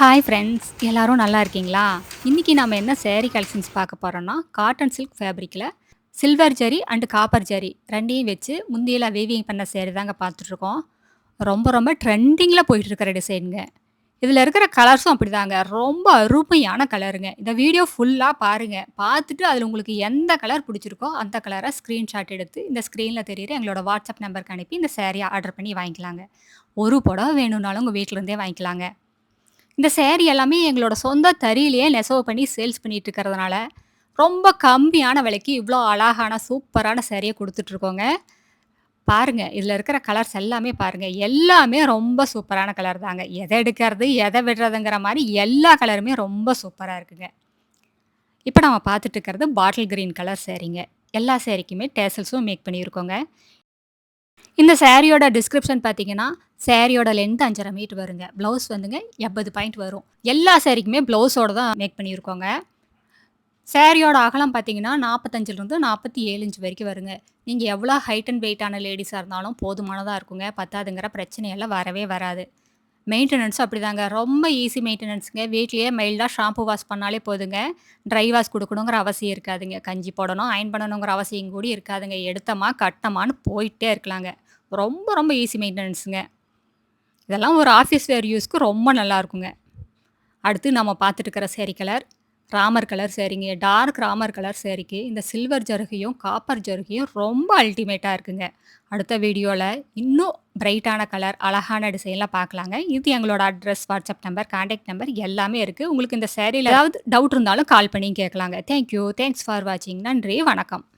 Hi friends எல்லாரும் நல்லா இருக்கீங்களா? இன்றைக்கி நம்ம என்ன சேரீ கலெக்ஷன்ஸ் பார்க்க போகிறோன்னா cotton silk ஃபேப்ரிக்கில் silver zari and copper zari ரெண்டையும் வச்சு முந்தியெல்லாம் வேவிங் பண்ண சேரீ தாங்க பார்த்துட்ருக்கோம். ரொம்ப ரொம்ப ட்ரெண்டிங்கில் போயிட்டுருக்கிற டிசைனுங்க இதில் இருக்கிற கலர்ஸும் அப்படிதாங்க. ரொம்ப அருமையான கலருங்க இந்த வீடியோ ஃபுல்லாக பாருங்கள் பார்த்துட்டு அதில் உங்களுக்கு எந்த கலர் பிடிச்சிருக்கோ அந்த கலரை ஸ்க்ரீன்ஷாட் எடுத்து இந்த ஸ்க்ரீனில் தெரியுற எங்களோட வாட்ஸ்அப் நம்பருக்கு அனுப்பி இந்த சேரீயை ஆர்டர் பண்ணி வாங்கிக்கலாங்க. ஒரு புடவை வேணும்னாலும் உங்கள் வீட்டிலேருந்தே வாங்கிக்கலாங்க. இந்த சேரீ எல்லாமே எங்களோட சொந்த தறியிலேயே நெசவு பண்ணி சேல்ஸ் பண்ணிட்டு இருக்கிறதுனால ரொம்ப கம்மியான விலைக்கு இவ்வளோ அழகான சூப்பரான சேரீயை கொடுத்துட்ருக்கோங்க. பாருங்க இதில் இருக்கிற கலர்ஸ் எல்லாமே பாருங்க. எல்லாமே ரொம்ப சூப்பரான கலர் தாங்க. எதை எடுக்கிறது எதை விடுறதுங்கிற மாதிரி எல்லா கலருமே ரொம்ப சூப்பராக இருக்குங்க. இப்போ நம்ம பார்த்துட்டு இருக்கிறது பாட்டில் கிரீன் கலர் சேரீங்க எல்லா சேரீக்குமே டேசல்ஸும் மேக் பண்ணியிருக்கோங்க. இந்த சேரீயோட டிஸ்கிரிப்ஷன் பார்த்தீங்கன்னா சேரீயோட லென்த் அஞ்சரை மீட்டர் வருங்க. ப்ளவுஸ் வந்துங்க எண்பது பாயிண்ட் வரும். எல்லா சேரீக்குமே ப்ளவுஸோட தான் மேக் பண்ணியிருக்கோங்க. சேரீயோட அகலம் பார்த்தீங்கன்னா நாற்பத்தஞ்சிலிருந்து நாற்பத்தி ஏழு இன்ச் வரைக்கும் வருங்க. நீங்கள் எவ்வளோ ஹைட் அண்ட் வெயிட்டான லேடிஸாக இருந்தாலும் போதுமானதாக இருக்குங்க. பத்தாதுங்கிற பிரச்சனையெல்லாம் வரவே வராது. மெயின்டெனன்ஸும் அப்படிதாங்க. ரொம்ப ஈஸி மெயின்டெனன்ஸுங்க வீட்லேயே மைல்டாக ஷாம்பு வாஷ் பண்ணாலே போதுங்க. ட்ரை வாஷ் கொடுக்கணுங்கிற அவசியம் இருக்காதுங்க. கஞ்சி போடணும் அயன் பண்ணணுங்கிற அவசியம் கூட இருக்காதுங்க. எடுத்தமா கட்டமான்னு போயிட்டே இருக்கலாங்க. ரொம்ப ரொம்ப ஈஸி மெயின்டெனன்ஸுங்க இதெல்லாம் ஒரு ஆஃபீஸ் வேர் யூஸ்க்கு ரொம்ப நல்லா இருக்குங்க. அடுத்து நம்ம பார்த்துட்டு சேரி சேரீ கலர் ராமர் கலர் சேரீங்க டார்க் ராமர் கலர் சேரீக்கு இந்த சில்வர் ஜருகையும் காப்பர் ஜருகையும் ரொம்ப அல்டிமேட்டாக இருக்குங்க. அடுத்த வீடியோவில் இன்னும் பிரைட்டான கலர் அழகான டிசைன்லாம் பார்க்கலாங்க. இது எங்களோட address WhatsApp number contact number எல்லாமே இருக்குது உங்களுக்கு இந்த சேரீல ஏதாவது டவுட் இருந்தாலும் கால் பண்ணி கேட்கலாங்க. தேங்க்யூ தேங்க்ஸ் ஃபார் வாட்சிங் நன்றி வணக்கம்.